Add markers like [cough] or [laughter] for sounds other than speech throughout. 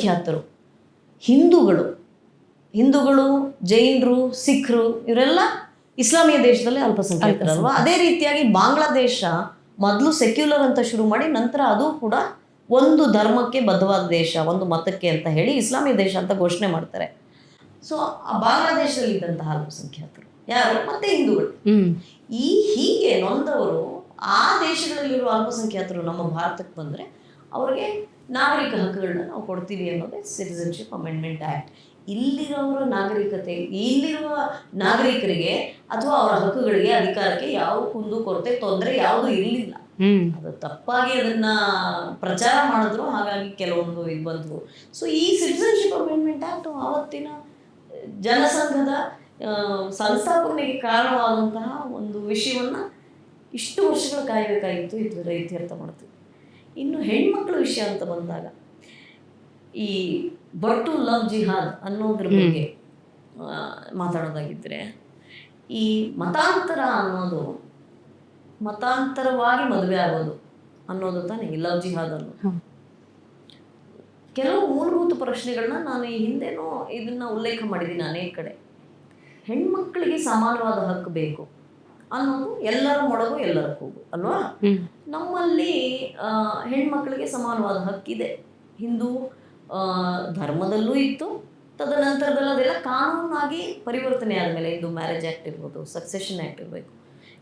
ಅಲ್ಪಸಂಖ್ಯಾತರು ಹಿಂದೂಗಳು. ಹಿಂದೂಗಳು ಜೈನರು ಸಿಖ್ರು ಇವರೆಲ್ಲ ಇಸ್ಲಾಮಿಯ ದೇಶದಲ್ಲಿ ಅಲ್ಪಸಂಖ್ಯಾತರಲ್ವಾ? ಅದೇ ರೀತಿಯಾಗಿ ಬಾಂಗ್ಲಾದೇಶ ಮೊದಲು ಸೆಕ್ಯುಲರ್ ಅಂತ ಶುರು ಮಾಡಿ ನಂತರ ಅದು ಕೂಡ ಒಂದು ಧರ್ಮಕ್ಕೆ ಬದ್ಧವಾದ ದೇಶ ಒಂದು ಮತಕ್ಕೆ ಅಂತ ಹೇಳಿ ಇಸ್ಲಾಮಿಯ ದೇಶ ಅಂತ ಘೋಷಣೆ ಮಾಡ್ತಾರೆ. ಸೊ ಆ ಬಾಂಗ್ಲಾದೇಶದಲ್ಲಿ ಇದ್ದಂತಹ ಅಲ್ಪಸಂಖ್ಯಾತರು ಯಾರು? ಮತ್ತೆ ಹಿಂದೂಗಳು. ಈ ಹೀಗೆ ನೊಂದವರು ಆ ದೇಶಗಳಲ್ಲಿರುವ ಅಲ್ಪಸಂಖ್ಯಾತರು ನಮ್ಮ ಭಾರತಕ್ಕೆ ಬಂದರೆ ಅವ್ರಿಗೆ ನಾಗರಿಕ ಹಕ್ಕುಗಳನ್ನ ನಾವು ಕೊಡ್ತೀವಿ ಅನ್ನೋದೇ ಸಿಟಿಸನ್ಶಿಪ್ ಅಮೆಂಡ್ಮೆಂಟ್ ಆ್ಯಕ್ಟ್ ಇಲ್ಲಿರೋರ ನಾಗರಿಕತೆ ಇಲ್ಲಿರುವ ನಾಗರಿಕರಿಗೆ ಅಥವಾ ಅವರ ಹಕ್ಕುಗಳಿಗೆ ಅಧಿಕಾರಕ್ಕೆ ಯಾವ ಕುಂದು ಕೊರತೆ ತೊಂದರೆ ಯಾವುದು ಇರಲಿಲ್ಲ ಅದು ತಪ್ಪಾಗಿ ಅದನ್ನ ಪ್ರಚಾರ ಮಾಡಿದ್ರು ಹಾಗಾಗಿ ಕೆಲವೊಂದು ಇದು ಬಂದವು. ಸೊ ಈ ಸಿಟಿಸನ್ಶಿಪ್ ಅಮೆಂಡ್ಮೆಂಟ್ ಆಕ್ಟ್ ಆವತ್ತಿನ ಜನಸಂಘದ ಸಂಸ್ಥಾಪನೆಗೆ ಕಾರಣವಾದಂತಹ ಒಂದು ವಿಷಯವನ್ನ ಇಷ್ಟು ವರ್ಷಗಳು ಕಾಯಬೇಕಾಗಿತ್ತು ಇದು ಇತ್ಯರ್ಥ ಮಾಡ್ತೀವಿ ಇನ್ನು ಹೆಣ್ಮಕ್ಳ ವಿಷಯ ಅಂತ ಬಂದಾಗ ಈ ಬರ್ಟು ಲವ್ ಜಿಹಾದ್ ಅನ್ನೋದ್ರ ಬಗ್ಗೆ ಮಾತಾಡೋದಾಗಿದ್ದರೆ ಈ ಮತಾಂತರ ಅನ್ನೋದು ಮತಾಂತರವಾಗಿ ಮದುವೆ ಆಗೋದು ಅನ್ನೋದು ತಾನೇ ಲವ್ ಜಿಹಾದ್ ಅನ್ನೋದು. ಕೆಲವು ಮೂಲಭೂತ ಪ್ರಶ್ನೆಗಳನ್ನ ನಾನು ಈ ಹಿಂದೆನೂ ಇದನ್ನ ಉಲ್ಲೇಖ ಮಾಡಿದ್ದೀನಿ ಅನೇಕ ಕಡೆ. ಹೆಣ್ಮಕ್ಳಿಗೆ ಸಮಾನವಾದ ಹಕ್ಕು ಬೇಕು ಅನ್ನೋದು ಎಲ್ಲರ ಮೊಡಗು ಎಲ್ಲರ ಹೋಗು ಅಲ್ವಾ? ನಮ್ಮಲ್ಲಿ ಹೆಣ್ಮಕ್ಳಿಗೆ ಸಮಾನವಾದ ಹಕ್ಕಿದೆ. ಹಿಂದೂ ಧರ್ಮದಲ್ಲೂ ಇತ್ತು. ತದನಂತರದಲ್ಲಿ ಅದೆಲ್ಲ ಕಾನೂನಾಗಿ ಪರಿವರ್ತನೆ ಆದಮೇಲೆ ಇದು ಮ್ಯಾರೇಜ್ ಆ್ಯಕ್ಟ್ ಇರ್ಬೋದು ಸಕ್ಸೆಷನ್ ಆ್ಯಕ್ಟ್ ಇರಬೇಕು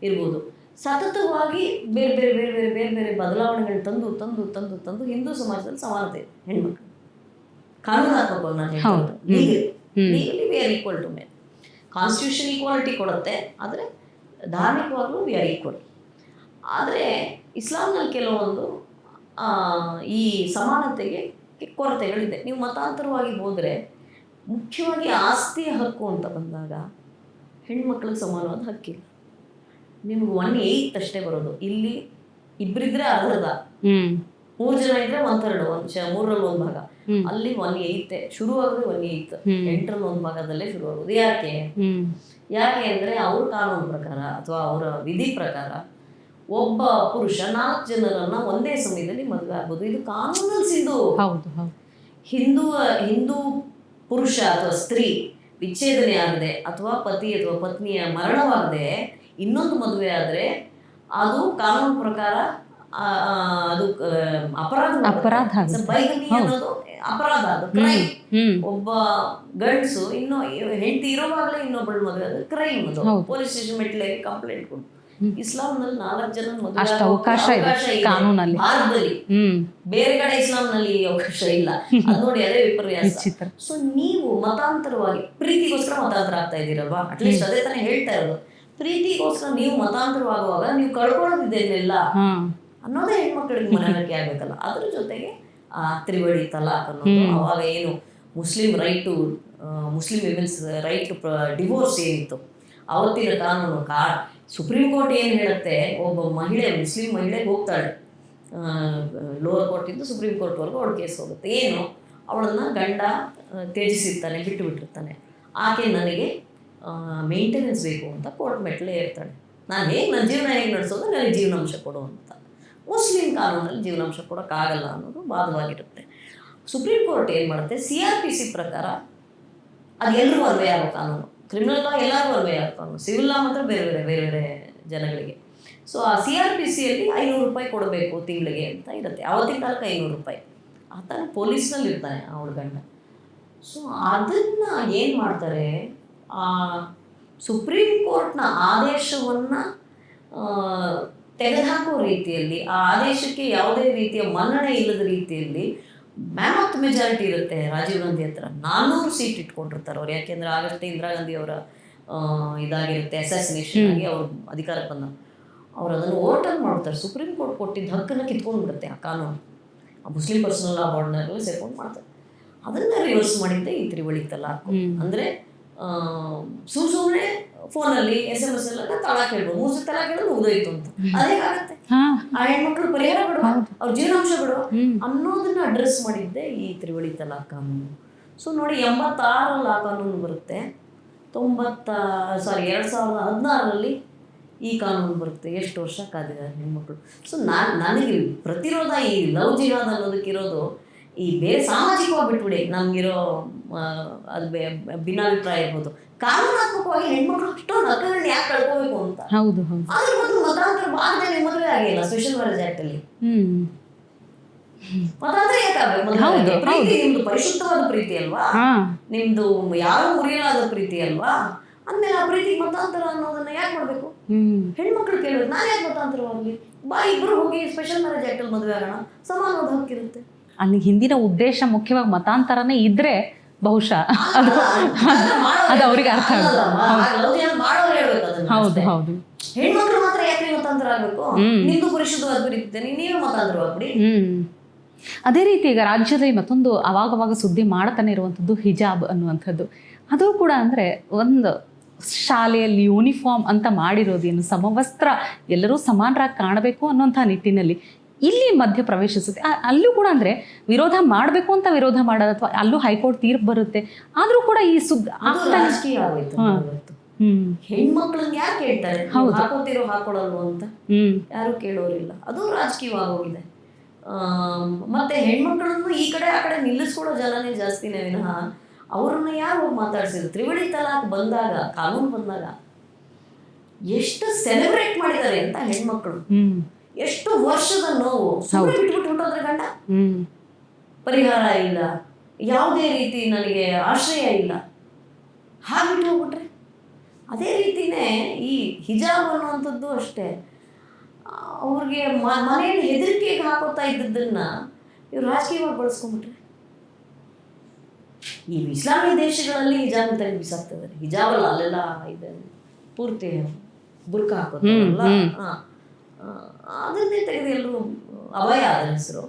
ಇರ್ಬೋದು. ಸತತವಾಗಿ ಬೇರೆ ಬೇರೆ ಬೇರೆ ಬೇರೆ ಬೇರೆ ಬೇರೆ ಬದಲಾವಣೆಗಳು ತಂದು ತಂದು ತಂದು ತಂದು ಹಿಂದೂ ಸಮಾಜದಲ್ಲಿ ಸಮಾನತೆ ಇದೆ ಹೆಣ್ಮಕ್ಳು. ಕಾನೂನಾತ್ಮಕವಾಗಿ ನಾನು legally we are equal to men constitution equality ಕೊಡುತ್ತೆ ಆದರೆ ಧಾರ್ಮಿಕವಾಗಲೂ ವಿ ಆರ್ ಈಕ್ವಲ್ ಆದರೆ ಇಸ್ಲಾಂನಲ್ಲಿ ಕೆಲವೊಂದು ಆ, ಈ ಸಮಾನತೆಗೆ ಕೊರತೆಗಳಿದೆ. ನೀವು ಮತಾಂತರವಾಗಿ ಹೋದರೆ ಮುಖ್ಯವಾಗಿ ಆಸ್ತಿಯ ಹಕ್ಕು ಅಂತ ಬಂದಾಗ ಹೆಣ್ಮಕ್ಳಿಗೆ ಸಮಾನವಾದ ಹಕ್ಕಿಲ್ಲ. ನಿಮ್ಗೆ ಒನ್ ಏಯ್ತ್ ಅಷ್ಟೇ ಬರೋದು. ಇಲ್ಲಿ ಇಬ್ಬರಿದ್ರೆ ಅರ್ಧದ. ಮೂರು ಜನ ಇದ್ರೆ ಒನ್ ಥರ್ಡ್ ಒಂದು ಮೂರರಲ್ಲಿ ಒಂದು ಭಾಗ. ಅಲ್ಲಿ ಒನ್ ಏಯ್ತೆ ಶುರುವಾಗೋದು ಒನ್ ಏಯ್ತ್ ಎಂಟ್ರಲ್ಲಿ ಒಂದು ಭಾಗದಲ್ಲೇ ಶುರುವಾಗೋದು. ಯಾಕೆ? ಯಾಕೆ ಅಂದ್ರೆ ಅವ್ರ ಕಾನೂನು ಪ್ರಕಾರ ಅಥವಾ ಅವರ ವಿಧಿ ಪ್ರಕಾರ ಒಬ್ಬ ಪುರುಷ ನಾಲ್ಕು ಜನರನ್ನ ಒಂದೇ ಸಮಯದಲ್ಲಿ ಮದುವೆ ಆಗ್ಬೋದು. ಇದು ಕಾನೂನಲ್ಲಿ ಇದು ಹೌದು ಹೌದು. ಹಿಂದೂ ಪುರುಷ ಅಥವಾ ಸ್ತ್ರೀ ವಿಚ್ಛೇದನೆ ಆಗದೆ ಅಥವಾ ಪತಿ ಅಥವಾ ಪತ್ನಿಯ ಮರಣವಾಗದೆ ಇನ್ನೊಂದು ಮದುವೆ ಆದರೆ ಅದು ಕಾನೂನು ಪ್ರಕಾರ ಅದು ಅಪರಾಧ ಅಪರಾಧ ಅನ್ನೋದು ಅಪರಾಧ ಅದು ಕ್ರೈಮ್ ಒಬ್ಬ ಗಂಡ್ಸು ಇನ್ನೂ ಹೆಂಡತಿ ಇರೋವಾಗಲೇ ಇನ್ನೊಬ್ಬಳು ಮದುವೆ ಅದು ಕ್ರೈಮ್ ಅದು. ಪೊಲೀಸ್ ಸ್ಟೇಷನ್ ಮೆಟ್ಲಿಗೆ ಕಂಪ್ಲೇಂಟ್ ಹ್ಮ್. ಇಸ್ಲಾಂನಲ್ಲಿ ನಾಲ್ಕು ಜನ ಅಷ್ಟು ಅವಕಾಶ ಇದೆ ಕಾನೂನಲ್ಲಿ. ಭಾರತದಲ್ಲಿ ಬೇರೆ ಕಡೆ ಇಸ್ಲಾಂನಲ್ಲಿ ಅವಕಾಶ ಇಲ್ಲ. ಅದು ನೋಡಿ ಅದೇ ವಿಪರ್ಯಾಸ. ಸೊ ನೀವು ಮತಾಂತರವಾಗಿ ಪ್ರೀತಿಗೋಸ್ಕರ ಮತಾಂತರ ಆಗ್ತಾ ಇದ್ದೀರಲ್ವಾ? ಅಟ್ಲೀಸ್ಟ್ ಅದೇ ತಾನೇ ಹೇಳ್ತಾ ಇರೋದು. ಪ್ರೀತಿಗೋಸ್ಕರ ನೀವು ಮತಾಂತರವಾಗುವಾಗ ನೀವು ಕಳ್ಕೊಳ್ಳೋದಿದ್ದೇನಿಲ್ಲ ಅನ್ನೋದೇ ಹೆಣ್ಮಕ್ಳಿಗೆ ಮನವರಿಕೆ ಆಗಬೇಕಲ್ಲ. ಅದ್ರ ಜೊತೆಗೆ ಆ ತ್ರಿವಳಿ ತಲಾಕ್ ಅನ್ನೋದು ಅವಾಗ ಏನು Muslim right to Muslim women's right to divorce ಏನಿತ್ತು. ಅವತ್ತಿನ ಕಾನೂನು ಕಾ ಸುಪ್ರೀಂ ಕೋರ್ಟ್ ಏನು ಹೇಳುತ್ತೆ, ಒಬ್ಬ ಮಹಿಳೆ, ಮುಸ್ಲಿಂ ಮಹಿಳೆ ಹೋಗ್ತಾಳೆ. ಲೋವರ್ ಕೋರ್ಟಿಂದ ಸುಪ್ರೀಂ ಕೋರ್ಟ್ವರೆಗೂ ಅವಳು ಕೇಸ್ ಹೋಗುತ್ತೆ. ಏನು? ಅವಳನ್ನು ಗಂಡ ತ್ಯಜಿಸಿರ್ತಾನೆ ಬಿಟ್ಟು ಬಿಟ್ಟಿರ್ತಾನೆ ಆಕೆ ನನಗೆ ಮೇಂಟೆನೆನ್ಸ್ ಬೇಕು ಅಂತ ಕೋರ್ಟ್ ಮೆಟ್ಲೇ ಇರ್ತಾಳೆ ನಾನು ಹೇಗೆ ನನ್ನ ಜೀವನ ಹೇಗೆ ನಡೆಸೋದು ನನಗೆ ಜೀವನಾಂಶ ಕೊಡು ಅಂತ. ಮುಸ್ಲಿಂ ಕಾನೂನಲ್ಲಿ ಜೀವನಾಂಶ ಕೊಡೋಕ್ಕಾಗಲ್ಲ ಅನ್ನೋದು ವಾದವಾಗಿರುತ್ತೆ ಸುಪ್ರೀಂ ಕೋರ್ಟ್ ಏನು ಮಾಡುತ್ತೆ? ಸಿ ಆರ್ ಪಿ ಸಿ ಪ್ರಕಾರ ಅದು ಎಲ್ಲರೂ ಅನ್ವಯ ಆಗೋ ಕಾನೂನು. ಕ್ರಿಮಿನಲ್ ಲಾ ಎಲ್ಲರಿಗೂ ಅನ್ವಯ ಆಗ್ತಾನು ಸಿವಿಲ್ ಲಾ ಮಾತ್ರ ಬೇರೆ ಬೇರೆ ಬೇರೆ ಬೇರೆ ಜನಗಳಿಗೆ. ಸೊ ಆ ಸಿ ಆರ್ ಪಿ ಸಿಯಲ್ಲಿ ಐನೂರು ರೂಪಾಯಿ ಕೊಡಬೇಕು ತಿಂಗಳಿಗೆ ಅಂತ ಇರುತ್ತೆ. ಅವತ್ತಿನ ಕಾಲಕ್ಕೆ ಐನೂರು ರೂಪಾಯಿ. ಆತ ಪೊಲೀಸ್ನಲ್ಲಿ ಇರ್ತಾನೆ ಅವಳ ಗಂಡ ಸೊ ಅದನ್ನು ಏನು ಮಾಡ್ತಾರೆ? ಆ ಸುಪ್ರೀಂ ಕೋರ್ಟ್ನ ಆದೇಶವನ್ನು ತೆಗೆದುಹಾಕೋ ರೀತಿಯಲ್ಲಿ, ಆ ಆದೇಶಕ್ಕೆ ಯಾವುದೇ ರೀತಿಯ ಮನ್ನಣೆ ಇಲ್ಲದ ರೀತಿಯಲ್ಲಿ ಮ್ಯಾಮತ್ ಮೆಜಾರಿಟಿ ಇರುತ್ತೆ ರಾಜೀವ್ ಗಾಂಧಿ ಹತ್ರ. ನಾನ್ನೂರು ಸೀಟ್ ಇಟ್ಕೊಂಡಿರ್ತಾರೆ ಅವ್ರು. ಯಾಕೆಂದ್ರೆ ಆಗಷ್ಟೇ ಇಂದಿರಾ ಗಾಂಧಿ ಅವರ ಇದಾಗಿರುತ್ತೆ ಅಸಾಸಿನೇಷನ್ ಆಗಿ ಅವ್ರು ಅಧಿಕಾರಕ್ಕೆ ಬಂದ. ಅವ್ರು ಅದನ್ನು ಓವರ್ಟರ್ನ್ ಮಾಡ್ತಾರೆ. ಸುಪ್ರೀಂ ಕೋರ್ಟ್ ಕೊಟ್ಟಿದ್ದ ಹಕ್ಕನ್ನು ಕಿತ್ಕೊಂಡು ಬಿಡುತ್ತೆ ಆ ಕಾನೂನು. ಆ ಮುಸ್ಲಿಂ ಪರ್ಸನಲ್ ಲಾ ಬಾರ್ಡ್ನೆಲ್ಲ ಸೇರ್ಕೊಂಡು ಮಾಡ್ತಾರೆ. ಅದನ್ನ ರಿವರ್ಸ್ ಮಾಡಿದ್ದೆ ಈ ತ್ರಿವಳಿ ತಲಾಖ್. ಅಂದರೆ ಅಂದ್ರೆ ಸುಮ್ ಸುಮ್ಮನೆ ಫೋನಲ್ಲಿ ಎಸ್ ಎಂ ಎಸ್ ಎಲ್ಲ ತಲಾಕ್ ಹೇಳ್ಬೋದು. ಮೂರು ಸಲ ತಲಾಕ್ ಹೇಳಿದ್ರೆ ಮುಗಿದೋಯ್ತು ಅಂತ. ಅದೇ ಆಗತ್ತೆ ಆ ಹೆಣ್ಮಕ್ಳು ಪರಿಹಾರ ಬಿಡುವ ಅವ್ರ ಜೀವನಾಂಶ ಬಿಡುವ ಅನ್ನೋದನ್ನ ಅಡ್ರೆಸ್ ಮಾಡಿದ್ದೆ ಈ ತ್ರಿವಳಿ ತಲಾಖ್ ಕಾನೂನು. ಸೊ ನೋಡಿ ಎಂಬತ್ತಾರಲ್ಲಿ ಆ ಕಾನೂನು ಬರುತ್ತೆ. ತೊಂಬತ್ತ ಸಾರಿ ಎರಡ್ ಸಾವಿರದ ಹದಿನಾರರಲ್ಲಿ ಈ ಕಾನೂನು ಬರುತ್ತೆ. ಎಷ್ಟು ವರ್ಷ ಕಾದಿದ್ದಾರೆ ಹೆಣ್ಮಕ್ಳು. ಸೊ ನಾನು ನನಗೆ ಪ್ರತಿರೋಧ ಈ ಲವ್ ಜಿಹಾದ್ ಅನ್ನೋದಕ್ಕಿರೋದು ಈ ಬೇರೆ ಸಾಮಾಜಿಕವಾಗಿ ಬಿಟ್ಬಿಡಿ. ನಮ್ಗಿರೋ ಅದು ಬೆ- ಭಿನ್ನಾಭಿಪ್ರಾಯ ಇರ್ಬೋದು. ಕಾನೂನಾತ್ಮಕವಾಗಿ ಹೆಣ್ಮಕ್ಳು ಅಷ್ಟೊಂದು ಹಕ್ಕುಗಳನ್ನ ಯಾಕೆ ಕಳ್ಕೋಬೇಕು ಅಂತ? ಹೌದು ಹೌದು. ಅದ್ರ ಮೊದಲು ಮತಾಂತರ ಭಾರತದಲ್ಲಿ ಮದುವೆ ಆಗಿಲ್ಲ ಸ್ಪೆಷಲ್ ಮ್ಯಾರೇಜ್ ಆಕ್ಟ್ ಅಲ್ಲಿ. ಹ್ಮ್. ಮತಾಂತರ ಯಾಕಾಗಬೇಕು ಪ್ರೀತಿ ನಿಮ್ದು ಪರಿಶುದ್ಧವಾದ ಪ್ರೀತಿ ಅಲ್ವಾ? ನಿಮ್ದು ಯಾರು ಮುರಿಯಲಾದ ಪ್ರೀತಿ ಅಲ್ವಾ? ಅಂದ್ಮೇಲೆ ಆ ಪ್ರೀತಿ ಮತಾಂತರ ಅನ್ನೋದನ್ನ ಯಾಕೆ ಮಾಡ್ಬೇಕು? ಹೆಣ್ಮಕ್ಳು ಕೇಳಬೇಕು ನಾನು ಯಾಕೆ ಮತಾಂತರವಾಗ್ಲಿ ಬಾ ಇಬ್ರು ಹೋಗಿ ಸ್ಪೆಷಲ್ ಮ್ಯಾರೇಜ್ ಆಕ್ಟ್ ಅಲ್ಲಿ ಮದುವೆ ಆಗೋಣ. ಸಮಾನವಾದ ಹಕ್ಕಿರುತ್ತೆ. ಅಲ್ಲಿ ಹಿಂದಿನ ಉದ್ದೇಶ ಮುಖ್ಯವಾಗಿ ಮತಾಂತರನೇ ಇದ್ರೆ ಬಹುಶಃ. [laughs] ಅದು ಅದು ಅವ್ರಿಗೆ ಅರ್ಥ ಆಗುತ್ತೆ. ಹೌದು. ಹೌದು ಹೆಣ್ಮಕ್ಳು ಮಾತ್ರ ಯಾಕೆ ಮತಾಂತರ ಆಗ್ಬೇಕು? ನಿಂದು ಪರಿಶುದ್ಧವಾದ ಪ್ರೀತಿ ನೀವೇ ಮತಾಂತರ ಆಗ್ಬಿಡಿ. ಅದೇ ರೀತಿ ಈಗ ರಾಜ್ಯದಲ್ಲಿ ಮತ್ತೊಂದು ಅವಾಗವಾಗ ಸುದ್ದಿ ಮಾಡ್ತಾನೆ ಇರುವಂಥದ್ದು ಹಿಜಾಬ್ ಅನ್ನುವಂಥದ್ದು. ಅದು ಕೂಡ ಅಂದರೆ ಒಂದು ಶಾಲೆಯಲ್ಲಿ ಯೂನಿಫಾರ್ಮ್ ಅಂತ ಮಾಡಿರೋದೇನು ಸಮವಸ್ತ್ರ ಎಲ್ಲರೂ ಸಮಾನರಾಗಿ ಕಾಣಬೇಕು ಅನ್ನುವಂಥ ನಿಟ್ಟಿನಲ್ಲಿ ಇಲ್ಲಿ ಮಧ್ಯ ಪ್ರವೇಶಿಸುತ್ತೆ. ಅಲ್ಲೂ ಕೂಡ ಅಂದರೆ ವಿರೋಧ ಮಾಡಬೇಕು ಅಂತ ವಿರೋಧ ಮಾಡೋದು ಅಥವಾ ಅಲ್ಲೂ ಹೈಕೋರ್ಟ್ ತೀರ್ಪು ಬರುತ್ತೆ. ಆದರೂ ಕೂಡ ಈ ಸುದ್ದಿ ಹೆಣ್ಮಕ್ಳನ್ನ ನೀವು ಹೌದು. ಹಾಕೋತಿರೋ ಹಾಕೊಳ್ಳಲ್ವೋ ಅಂತ? ಯಾರು ಕೇಳೋರಿಲ್ಲ. ಅದು ರಾಜಕೀಯವಾಗೋಗಿದೆ ಮತ್ತೆ ಹೆಣ್ಮಕ್ಳನ್ನು ಈ ಕಡೆ ಆ ಕಡೆ ನಿಲ್ಲಿಸ್ಕೊಳ್ಳೋ ಜನನೇ ಜಾಸ್ತಿನೇ ವಿನಃ ಅವ್ರನ್ನ ಯಾರು ಮಾತಾಡ್ಸಿದ್ರು? ತ್ರಿವಳಿ ತಲಾಕ್ ಬಂದಾಗ ಕಾನೂನು ಬಂದಾಗ ಎಷ್ಟು ಸೆಲೆಬ್ರೇಟ್ ಮಾಡಿದ್ದಾರೆ ಅಂತ ಹೆಣ್ಮಕ್ಳು. ಹ್ಮ್. ಎಷ್ಟು ವರ್ಷದ ನೋವು? ಸುಮ್ಮನೆ ಬಿಟ್ಬಿಟ್ಟು ಹೊಟ್ಟೋದ್ರೆ ಗಂಡ? ಪರಿಹಾರ ಇಲ್ಲ. ಯಾವುದೇ ರೀತಿ ನನಗೆ ಆಶ್ರಯ ಇಲ್ಲ. ಹಾಗೆ ಹೋಗ್ಬಿಟ್ರೆ? ಅದೇ ರೀತಿನೇ ಈ ಹಿಜಾಬ್ ಅನ್ನುವಂಥದ್ದು ಅಷ್ಟೇ. ಅವ್ರಿಗೆ ಮನೆಯಲ್ಲಿ ಹೆದರಿಕೆಗೆ ಹಾಕೋತಾ ಇದ್ದದನ್ನ ಇವ್ರು ರಾಜಕೀಯವಾಗಿ ಬಳಸ್ಕೊಂಡ್ಬಿಟ್ರೆ? ಈ ಇಸ್ಲಾಮಿ ದೇಶಗಳಲ್ಲಿ ಹಿಜಾಬ್ ತಲೆ ಬಿಸಾಕ್ತಿದ್ದಾರೆ ಹಿಜಾಬಲ್ಲ ಅಲ್ಲ ಅಲ್ಲೆಲ್ಲ ಇದೆ. ಪೂರ್ತಿ ಬುರ್ಕ ಹಾಕೋದು ಅದನ್ನೇ ತೆಗೆದು ಎಲ್ಲರೂ ಅಭಯ ಅದರ ಹೆಸರು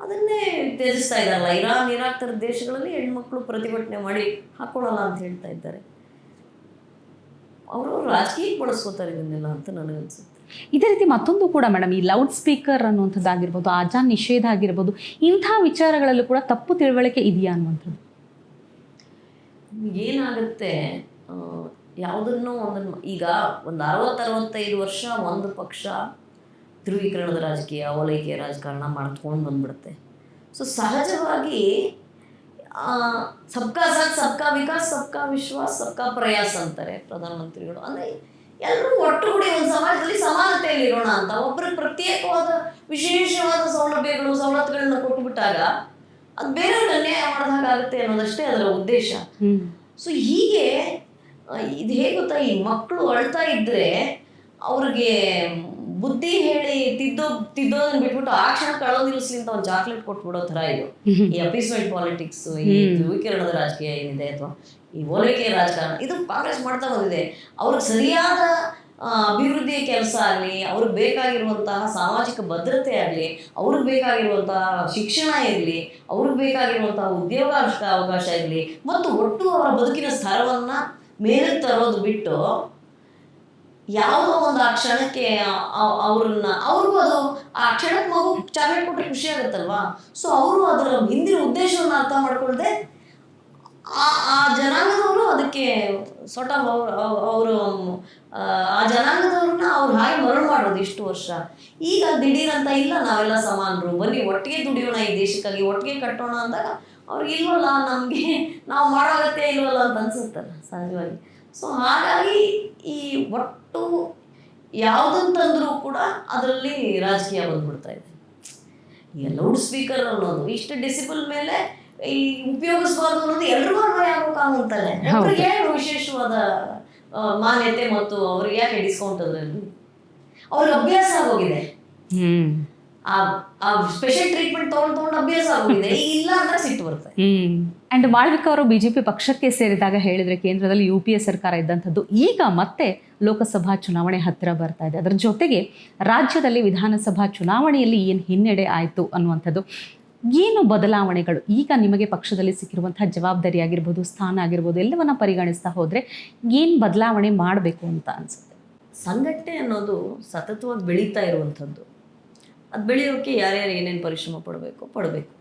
ಅದನ್ನೇ ತ್ಯಜಿಸ್ತಾ ಇದ್ದಾರಲ್ಲ ಇರಾನ್ ಇರಾಕ್ ಥರದ ದೇಶಗಳಲ್ಲಿ ಹೆಣ್ಮಕ್ಳು ಪ್ರತಿಭಟನೆ ಮಾಡಿ ಹಾಕ್ಕೊಳ್ಳಲ್ಲ ಅಂತ ಹೇಳ್ತಾ ಇದ್ದಾರೆ. ಅವರು ರಾಜಕೀಯಕ್ಕೆ ಬಳಸ್ಕೋತಾರೆ ಇದನ್ನೆಲ್ಲ ಅಂತ ನನಗನ್ಸುತ್ತೆ ಇದೇ ರೀತಿ ಮತ್ತೊಂದು ಕೂಡ ಮೇಡಮ್ ಈ ಲೌಡ್ ಸ್ಪೀಕರ್ ಅನ್ನುವಂಥದ್ದಾಗಿರ್ಬೋದು ಆಜಾ ನಿಷೇಧ ಆಗಿರ್ಬೋದು ಇಂಥ ವಿಚಾರಗಳಲ್ಲೂ ಕೂಡ ತಪ್ಪು ತಿಳುವಳಿಕೆ ಇದೆಯಾ ಅನ್ನುವಂಥದ್ದು? ಏನಾಗುತ್ತೆ? ಯಾವುದನ್ನು ಯಾವುದನ್ನೋ ಒಂದನ್ನು ಈಗ ಒಂದು ಅರವತ್ತರವತ್ತೈದು ವರ್ಷ ಒಂದು ಪಕ್ಷ ಧ್ರುವೀಕರಣದ ರಾಜಕೀಯ ಓಲೈಕೆಯ ರಾಜಕಾರಣ ಮಾಡ್ಕೊಂಡು ಬಂದ್ಬಿಡುತ್ತೆ. ಸೊ ಸಹಜವಾಗಿ ಸಬ್ಕಾ ಸಾಥ್ ಸಬ್ಕಾ ವಿಕಾಸ್ ಸಬ್ಕಾ ವಿಶ್ವಾಸ್ ಸಬ್ಕಾ ಪ್ರಯಾಸ ಅಂತಾರೆ ಪ್ರಧಾನಮಂತ್ರಿಗಳು. ಅಂದರೆ ಎಲ್ಲರೂ ಒಟ್ಟುಗೂಡಿ ಒಂದು ಸಮಾಜದಲ್ಲಿ ಸಮಾನತೆಯಲ್ಲಿ ಇರೋಣ ಅಂತ. ಒಬ್ಬರಿಗೆ ಪ್ರತ್ಯೇಕವಾದ ವಿಶೇಷವಾದ ಸೌಲಭ್ಯಗಳು ಸವಲತ್ತುಗಳನ್ನ ಕೊಟ್ಟುಬಿಟ್ಟಾಗ ಅದು ಬೇರೆಯವ್ರಿಗೆ ಅನ್ಯಾಯ ಮಾಡಿದಾಗುತ್ತೆ ಅನ್ನೋದಷ್ಟೇ ಅದರ ಉದ್ದೇಶ. ಸೊ ಹೀಗೆ ಇದು ಹೇಗೆ ಗೊತ್ತಾ ಈ ಮಕ್ಕಳು ಅಳ್ತಾ ಇದ್ರೆ ಅವ್ರಿಗೆ ಬುದ್ಧಿ ಹೇಳಿ ತಿದ್ದೋ ತಿದ್ದೋದನ್ನ ಬಿಟ್ಬಿಟ್ಟು ಆ ಕ್ಷಣ ಕಳೋ ನಿಲ್ಲಿಸ್ಲಿ ಅಂತ ಒಂದು ಚಾಕ್ಲೇಟ್ ಕೊಟ್ಬಿಡೋ ತರ ಇದು. ಈ ಅಪೀಸ್ಮೆಂಟ್ ಪಾಲಿಟಿಕ್ಸ್ ಈ ಧ್ರುವೀಕರಣದ ರಾಜಕೀಯ ಏನಿದೆ ಅಥವಾ ಈ ಓಲೈಕೆ ರಾಜಕಾರಣ ಇದು ಕಾಂಗ್ರೆಸ್ ಮಾಡ್ತಾ ಬಂದಿದೆ. ಅವ್ರಿಗೆ ಸರಿಯಾದ ಅಭಿವೃದ್ಧಿಯ ಕೆಲಸ ಆಗಲಿ ಅವ್ರಿಗೆ ಬೇಕಾಗಿರುವಂತಹ ಸಾಮಾಜಿಕ ಭದ್ರತೆ ಆಗಲಿ ಅವ್ರಿಗೆ ಬೇಕಾಗಿರುವಂತಹ ಶಿಕ್ಷಣ ಇರಲಿ ಅವ್ರಿಗೆ ಬೇಕಾಗಿರುವಂತಹ ಉದ್ಯೋಗ ಅವಕಾಶ ಇರಲಿ ಮತ್ತು ಒಟ್ಟು ಅವರ ಬದುಕಿನ ಸ್ಥಳವನ್ನು ಮೇಲೆ ತರೋದು ಬಿಟ್ಟು ಯಾವುದೋ ಒಂದು ಆ ಕ್ಷಣಕ್ಕೆ ಅವ್ರನ್ನ, ಅವ್ರಿಗೂ ಅದು ಆ ಕ್ಷಣಕ್ಕೆ ಮಗು ಚಾಕ್ಲೇಟ್ ಕೊಟ್ಟರೆ ಖುಷಿ ಆಗುತ್ತಲ್ವಾ? ಸೊ ಅವರು ಅದರ ಹಿಂದಿನ ಉದ್ದೇಶವನ್ನು ಅರ್ಥ ಮಾಡ್ಕೊಳ್ದೆ ಆ ಆ ಜನಾಂಗದವರು ಅದಕ್ಕೆ ಸೊಟ ಅವರು ಆ ಜನಾಂಗದವ್ರನ್ನ ಅವ್ರು ಹಾಗೆ ಮರಳು ಮಾಡೋದು ಇಷ್ಟು ವರ್ಷ. ಈಗ ದಿಢೀರಂತ ಇಲ್ಲ, ನಾವೆಲ್ಲ ಸಮಾನರು. ಬನ್ನಿ, ಒಟ್ಟಿಗೆ ದುಡಿಯೋಣ ಈ ದೇಶಕ್ಕಾಗಿ, ಒಟ್ಟಿಗೆ ಕಟ್ಟೋಣ ಅಂದಾಗ ಅವ್ರಿಗೆ ಇಲ್ವಲ್ಲ, ನಮಗೆ ನಾವು ಮಾಡೋ ಅಗತ್ಯ ಇಲ್ವಲ್ಲ ಅಂತ ಅನ್ಸುತ್ತಲ್ಲ ಸಹಜವಾಗಿ. ಸೊ ಹಾಗಾಗಿ ಈ ಒಟ್ಟು ಯಾವುದಂತಂದ್ರೂ ಕೂಡ ಅದರಲ್ಲಿ ರಾಜಕೀಯ ಬಂದ್ಬಿಡ್ತಾ ಇದೆ. ಈಗ ಲೌಡ್ ಸ್ಪೀಕರ್ ಅನ್ನೋದು ಇಷ್ಟು ಡೆಸಿಬಲ್ ಮೇಲೆ ಈ ಉಪಯೋಗಿಸಬಾರ್ದು ಅನ್ನೋದು ಎಲ್ರಿಗೂ ಅನ್ವಯ ಆಗೋ ಅವ್ರಿಗೆ ವಿಶೇಷವಾದ ಮಾನ್ಯತೆ ಮತ್ತು ಅವ್ರಿಗೆ ಯಾಕೆ ಡಿಸ್ಕೌಂಟ್ ಅದರಲ್ಲಿ ಅವ್ರಿಗೆ ಅಭ್ಯಾಸ ಆಗೋಗಿದೆ. ಆ ಸ್ಪೆಷಲ್ ಟ್ರೀಟ್ಮೆಂಟ್ ತಗೊಂಡು ತಗೊಂಡು ಅಭ್ಯಾಸ ಆಗೋಗಿದೆ. [laughs] ಇಲ್ಲ ಅಂದ್ರೆ ಸಿಟ್ಟು ಬರುತ್ತೆ. ಅಂಡ್ ಮಾಳ್ವಿಕ ಅವರು ಬಿಜೆಪಿ ಪಕ್ಷಕ್ಕೆ ಸೇರಿದಾಗ ಹೇಳಿದರೆ ಕೇಂದ್ರದಲ್ಲಿ ಯು ಪಿ ಎ ಸರ್ಕಾರ ಇದ್ದಂಥದ್ದು, ಈಗ ಮತ್ತೆ ಲೋಕಸಭಾ ಚುನಾವಣೆ ಹತ್ತಿರ ಬರ್ತಾ ಇದೆ. ಅದರ ಜೊತೆಗೆ ರಾಜ್ಯದಲ್ಲಿ ವಿಧಾನಸಭಾ ಚುನಾವಣೆಯಲ್ಲಿ ಏನು ಹಿನ್ನಡೆ ಆಯಿತು ಅನ್ನುವಂಥದ್ದು, ಏನು ಬದಲಾವಣೆಗಳು? ಈಗ ನಿಮಗೆ ಪಕ್ಷದಲ್ಲಿ ಸಿಕ್ಕಿರುವಂತಹ ಜವಾಬ್ದಾರಿ ಆಗಿರ್ಬೋದು ಸ್ಥಾನ ಆಗಿರ್ಬೋದು, ಎಲ್ಲವನ್ನ ಪರಿಗಣಿಸ್ತಾ ಹೋದರೆ ಏನು ಬದಲಾವಣೆ ಮಾಡಬೇಕು ಅಂತ ಅನ್ಸುತ್ತೆ? ಸಂಘಟನೆ ಅನ್ನೋದು ಸತತವಾಗಿ ಬೆಳೀತಾ ಇರುವಂಥದ್ದು. ಅದು ಬೆಳೆಯೋಕ್ಕೆ ಯಾರ್ಯಾರು ಏನೇನು ಪರಿಶ್ರಮ ಪಡಬೇಕು ಪಡಬೇಕು.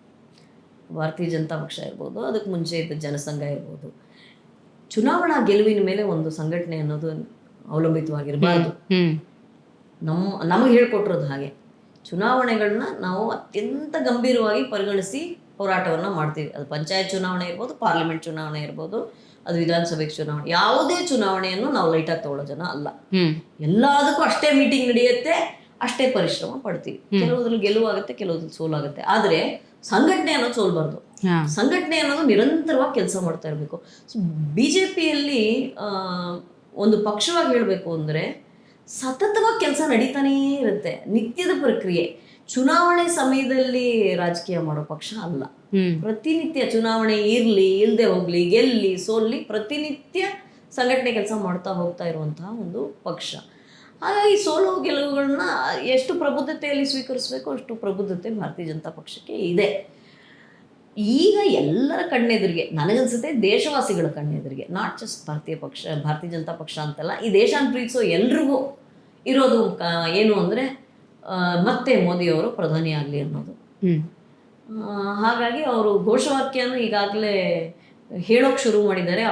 ಭಾರತೀಯ ಜನತಾ ಪಕ್ಷ ಇರ್ಬೋದು ಅದಕ್ಕೆ ಮುಂಚೆ ಇದ್ದ ಜನಸಂಘ ಇರ್ಬೋದು. ಚುನಾವಣಾ ಗೆಲುವಿನ ಮೇಲೆ ಒಂದು ಸಂಘಟನೆ ಅನ್ನೋದು ಅವಲಂಬಿತವಾಗಿರಬಾರ್ದು. ನಮ್ಮ ನಮಗೆ ಹೇಳ್ಕೊಟ್ಟಿರೋದು ಹಾಗೆ. ಚುನಾವಣೆಗಳನ್ನ ನಾವು ಅತ್ಯಂತ ಗಂಭೀರವಾಗಿ ಪರಿಗಣಿಸಿ ಹೋರಾಟವನ್ನು ಮಾಡ್ತೀವಿ. ಅದು ಪಂಚಾಯತ್ ಚುನಾವಣೆ ಇರ್ಬೋದು ಪಾರ್ಲಿಮೆಂಟ್ ಚುನಾವಣೆ ಇರ್ಬೋದು ಅದು ವಿಧಾನಸಭೆ ಚುನಾವಣೆ. ಯಾವುದೇ ಚುನಾವಣೆಯನ್ನು ನಾವು ಲೈಟಾಗಿ ತಗೊಳ್ಳೋ ಜನ ಅಲ್ಲ. ಎಲ್ಲದಕ್ಕೂ ಅಷ್ಟೇ ಮೀಟಿಂಗ್ ನಡೆಯುತ್ತೆ. ಅಷ್ಟೇ ಪರಿಶ್ರಮ ಪಡ್ತೀವಿ. ಕೆಲವುದ್ರಲ್ಲಿ ಗೆಲುವಾಗುತ್ತೆ ಕೆಲವುದ್ರಲ್ಲಿ ಸೋಲಾಗುತ್ತೆ ಆದರೆ ಸಂಘಟನೆ ಅನ್ನೋದು ಸೋಲ್ಬಾರ್ದು. ಸಂಘಟನೆ ಅನ್ನೋದು ನಿರಂತರವಾಗಿ ಕೆಲಸ ಮಾಡ್ತಾ ಇರಬೇಕು. ಸೊ ಬಿ ಜೆ ಪಿಯಲ್ಲಿ ಒಂದು ಪಕ್ಷವಾಗಿ ಹೇಳಬೇಕು ಅಂದರೆ ಸತತವಾಗಿ ಕೆಲಸ ನಡೀತಾನೇ ಇರುತ್ತೆ. ನಿತ್ಯದ ಪ್ರಕ್ರಿಯೆ. ಚುನಾವಣೆ ಸಮಯದಲ್ಲಿ ರಾಜಕೀಯ ಮಾಡೋ ಪಕ್ಷ ಅಲ್ಲ. ಪ್ರತಿನಿತ್ಯ ಚುನಾವಣೆ ಇರಲಿ ಇಲ್ಲದೆ ಹೋಗಲಿ ಗೆಲ್ಲಿ ಸೋಲ್ಲಿ ಪ್ರತಿನಿತ್ಯ ಸಂಘಟನೆ ಕೆಲಸ ಮಾಡ್ತಾ ಹೋಗ್ತಾ ಇರುವಂತಹ ಒಂದು ಪಕ್ಷ. ಹಾಗಾಗಿ ಸೋಲು ಗೆಲುವುಗಳನ್ನ ಎಷ್ಟು ಪ್ರಬುದ್ಧತೆಯಲ್ಲಿ ಸ್ವೀಕರಿಸಬೇಕು ಅಷ್ಟು ಪ್ರಬುದ್ಧತೆ ಭಾರತೀಯ ಜನತಾ ಪಕ್ಷಕ್ಕೆ ಇದೆ. ಈಗ ಎಲ್ಲರ ಕಣ್ಣೆದುರಿಗೆ ನನಗನ್ಸುತ್ತೆ ದೇಶವಾಸಿಗಳ ಕಣ್ಣೆದುರಿಗೆ ನಾಟ್ ಜಸ್ಟ್ ಭಾರತೀಯ ಪಕ್ಷ ಭಾರತೀಯ ಜನತಾ ಪಕ್ಷ ಅಂತಲ್ಲ ಈ ದೇಶಾನ್ ಪ್ರೀತಿಸೋ ಎಲ್ರಿಗೂ ಇರೋದು ಏನು ಅಂದರೆ ಮತ್ತೆ ಮೋದಿಯವರು ಪ್ರಧಾನಿ ಆಗಲಿ ಅನ್ನೋದು. ಹಾಗಾಗಿ ಅವರು ಘೋಷವಾಕ್ಯನ ಈಗಾಗಲೇ ಹೇಳೋಕೆ ಶುರು ಮಾಡಿದ್ದಾರೆ.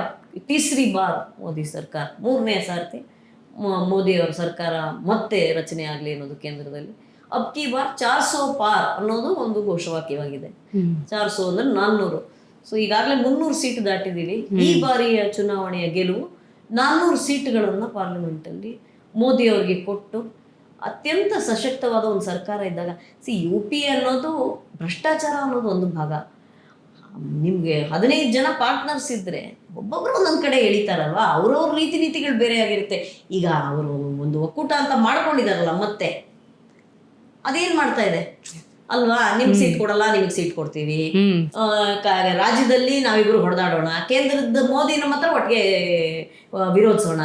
ತೀಸ್ರಿ ಬಾರ್ ಮೋದಿ ಸರ್ಕಾರ ಮೂರನೇ ಸಾರ್ತಿ ಮೋದಿಯವರ ಸರ್ಕಾರ ಮತ್ತೆ ರಚನೆ ಆಗಲಿ ಅನ್ನೋದು ಕೇಂದ್ರದಲ್ಲಿ. ಅಬ್ ಕಿ ಬಾರ್ ಚಾರ್ ಸೋ ಪಾರ್ ಅನ್ನೋದು ಒಂದು ಘೋಷವಾಕ್ಯವಾಗಿದೆ. ಚಾರ್ ಸೋ ಅಂದ್ರೆ ನಾನ್ನೂರು. ಸೊ ಈಗಾಗಲೇ ಮುನ್ನೂರು ಸೀಟ್ ದಾಟಿದ್ದೀವಿ ಈ ಬಾರಿಯ ಚುನಾವಣೆಯ ಗೆಲುವು ನಾನ್ನೂರು ಸೀಟ್ಗಳನ್ನು ಪಾರ್ಲಿಮೆಂಟಲ್ಲಿ ಮೋದಿ ಅವರಿಗೆ ಕೊಟ್ಟು ಅತ್ಯಂತ ಸಶಕ್ತವಾದ ಒಂದು ಸರ್ಕಾರ ಇದ್ದಾಗ ಸಿ ಯು ಪಿ ಅನ್ನೋದು ಭ್ರಷ್ಟಾಚಾರ ಅನ್ನೋದು ಒಂದು ಭಾಗ. ನಿಮಗೆ ಹದಿನೈದು ಜನ ಪಾರ್ಟ್ನರ್ಸ್ ಇದ್ದರೆ ಒಬ್ಬೊಬ್ಬರು ಒಂದೊಂದು ಕಡೆ ಎಳಿತಾರಲ್ವಾ? ಅವ್ರವ್ರ ರೀತಿ ನೀತಿಗಳು ಬೇರೆ ಆಗಿರುತ್ತೆ. ಈಗ ಅವರು ಒಂದು ಒಕ್ಕೂಟ ಅಂತ ಮಾಡ್ಕೊಂಡಿದಾರಲ್ಲ ಮತ್ತೆ ಅದೇನು ಮಾಡ್ತಾ ಇದೆ? ಅಲ್ವಾ? ನಿಮ್ಗೆ ಸೀಟ್ ಕೊಡಲ್ಲ ನಿಮಗೆ ಸೀಟ್ ಕೊಡ್ತೀವಿ. ರಾಜ್ಯದಲ್ಲಿ ನಾವಿಬ್ರು ಹೊಡೆದಾಡೋಣ. ಕೇಂದ್ರದ ಮೋದಿ ನಮ್ಮ ಹತ್ರ ಒಟ್ಟಿಗೆ ವಿರೋಧಿಸೋಣ.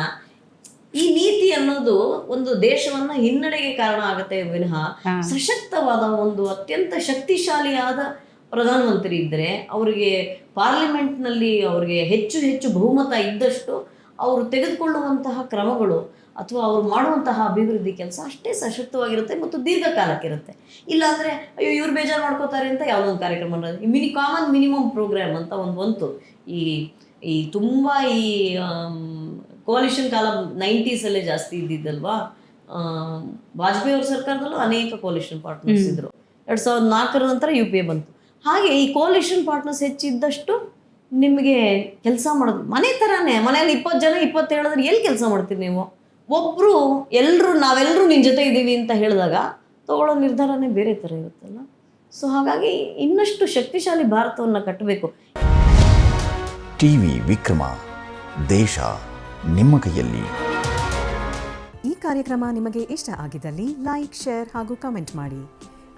ಈ ನೀತಿ ಅನ್ನೋದು ಒಂದು ದೇಶವನ್ನ ಹಿನ್ನಡೆಗೆ ಕಾರಣ ಆಗುತ್ತೆ ವಿನಃ ಸಶಕ್ತವಾದ ಒಂದು ಅತ್ಯಂತ ಶಕ್ತಿಶಾಲಿಯಾದ ಪ್ರಧಾನಮಂತ್ರಿ ಇದ್ದರೆ ಅವರಿಗೆ ಪಾರ್ಲಿಮೆಂಟ್ನಲ್ಲಿ ಅವರಿಗೆ ಹೆಚ್ಚು ಹೆಚ್ಚು ಬಹುಮತ ಇದ್ದಷ್ಟು ಅವರು ತೆಗೆದುಕೊಳ್ಳುವಂತಹ ಕ್ರಮಗಳು ಅಥವಾ ಅವರು ಮಾಡುವಂತಹ ಅಭಿವೃದ್ಧಿ ಕೆಲಸ ಅಷ್ಟೇ ಸಶಕ್ತವಾಗಿರುತ್ತೆ ಮತ್ತು ದೀರ್ಘಕಾಲಕ್ಕಿರುತ್ತೆ. ಇಲ್ಲಾಂದರೆ ಅಯ್ಯೋ ಇವ್ರು ಬೇಜಾರು ಮಾಡ್ಕೋತಾರೆ ಅಂತ ಯಾವುದೊಂದು ಕಾರ್ಯಕ್ರಮ ಮಿನಿ ಕಾಮನ್ ಮಿನಿಮಮ್ ಪ್ರೋಗ್ರಾಮ್ ಅಂತ ಒಂದು ಬಂತು. ಈ ಈ ತುಂಬ ಈ ಕೋಲಿಷನ್ ಕಾಲ ನೈಂಟೀಸಲ್ಲೇ ಜಾಸ್ತಿ ಇದ್ದಿದ್ದಲ್ವಾ? ವಾಜಪೇಯಿ ಅವ್ರ ಸರ್ಕಾರದಲ್ಲೂ ಅನೇಕ ಕೋಲಿಷನ್ ಪಾರ್ಟ್ನರ್ಸ್ ಇದ್ದರು ಎರಡು ಸಾವಿರದ ನಾಲ್ಕರ ನಂತರ ಯು ಪಿ ಎ ಬಂತು. ಹಾಗೆ ಈ ಕೋಲಿಷನ್ ಪಾರ್ಟ್ನರ್ಸ್ ಹೆಚ್ಚಿದ್ದಷ್ಟು ನಿಮಗೆ ಕೆಲಸ ಮಾಡೋದು ಮನೆ ಥರನೇ ಮನೇಲಿ ಇಪ್ಪತ್ತು ಜನ ಇಪ್ಪತ್ತು ಹೇಳಿದ್ರೆ ಎಲ್ಲಿ ಕೆಲಸ ಮಾಡ್ತೀರಿ ನೀವು? ಒಬ್ಬರು ಎಲ್ಲರೂ ನಾವೆಲ್ಲರೂ ನಿನ್ನ ಜೊತೆ ಇದ್ದೀವಿ ಅಂತ ಹೇಳಿದಾಗ ತಗೊಳ್ಳೋ ನಿರ್ಧಾರನೇ ಬೇರೆ ಥರ ಇರುತ್ತಲ್ಲ? ಸೊ ಹಾಗಾಗಿ ಇನ್ನಷ್ಟು ಶಕ್ತಿಶಾಲಿ ಭಾರತವನ್ನು ಕಟ್ಟಬೇಕು. ಟಿ ವಿ ವಿಕ್ರಮ ದೇಶ ನಿಮ್ಮ ಕೈಯಲ್ಲಿ. ಈ ಕಾರ್ಯಕ್ರಮ ನಿಮಗೆ ಇಷ್ಟ ಆಗಿದ್ದಲ್ಲಿ ಲೈಕ್ ಶೇರ್ ಹಾಗೂ ಕಮೆಂಟ್ ಮಾಡಿ.